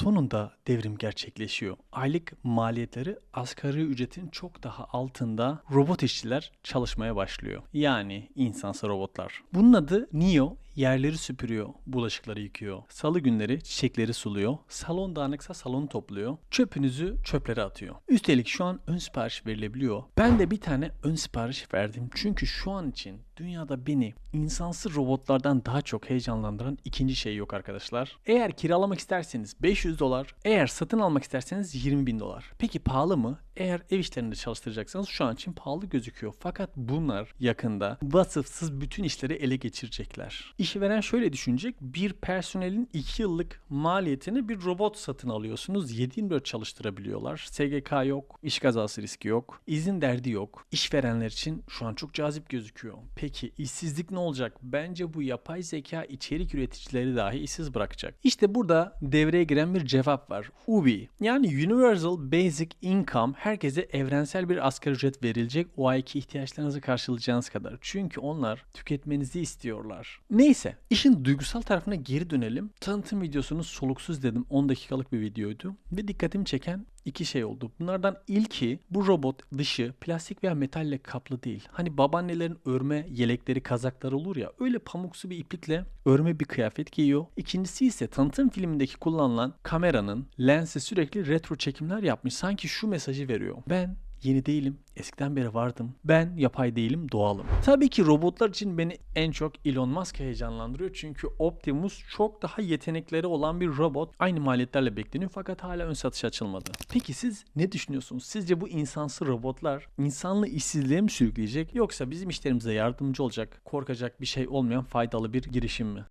sonunda devrim gerçekleşiyor. Aylık maliyetleri asgari ücretin çok daha altında robot işçiler çalışmaya başlıyor. Yani insansız robotlar. Bunun adı Neo yerleri süpürüyor, bulaşıkları yıkıyor. Salı günleri çiçekleri suluyor. Salon dağınıksa salonu topluyor. Çöpünüzü çöplere atıyor. Üstelik şu an ön sipariş verilebiliyor. Ben de bir tane ön sipariş verdim. Çünkü şu an için dünyada beni insansız robotlardan daha çok heyecanlandıran ikinci şey yok arkadaşlar. Eğer kiralamak isterseniz 500 dolar, eğer satın almak isterseniz 20 bin dolar. Peki pahalı mı? Eğer ev işlerinde çalıştıracaksanız şu an için pahalı gözüküyor. Fakat bunlar yakında vasıfsız bütün işleri ele geçirecekler. İşveren şöyle düşünecek. Bir personelin 2 yıllık maliyetini bir robot satın alıyorsunuz. 7-24 çalıştırabiliyorlar. SGK yok. iş kazası riski yok. izin derdi yok. İşverenler için şu an çok cazip gözüküyor. Peki işsizlik ne olacak? Bence bu yapay zeka içerik üreticileri dahi işsiz bırakacak. İşte burada devreye giren bir cevap var. UBI yani Universal Basic Income herkese evrensel bir asgari ücret verilecek o ayki ihtiyaçlarınızı karşılayacağınız kadar. Çünkü onlar tüketmenizi istiyorlar. Neyse işin duygusal tarafına geri dönelim. Tanıtım videosunu soluksuz dedim 10 dakikalık bir videoydu ve dikkatimi çeken iki şey oldu. Bunlardan ilki bu robot dışı plastik veya metalle kaplı değil. Hani babaannelerin örme yelekleri, kazakları olur ya öyle pamuksu bir iplikle örme bir kıyafet giyiyor. İkincisi ise tanıtım filmindeki kullanılan kameranın lensi sürekli retro çekimler yapmış. Sanki şu mesajı veriyor. Ben Yeni değilim. Eskiden beri vardım. Ben yapay değilim, doğalım. Tabii ki robotlar için beni en çok Elon Musk heyecanlandırıyor. Çünkü Optimus çok daha yetenekleri olan bir robot. Aynı maliyetlerle bekleniyor fakat hala ön satışa açılmadı. Peki siz ne düşünüyorsunuz? Sizce bu insansı robotlar insanlı işsizliğe mi sürükleyecek yoksa bizim işlerimize yardımcı olacak, korkacak bir şey olmayan faydalı bir girişim mi?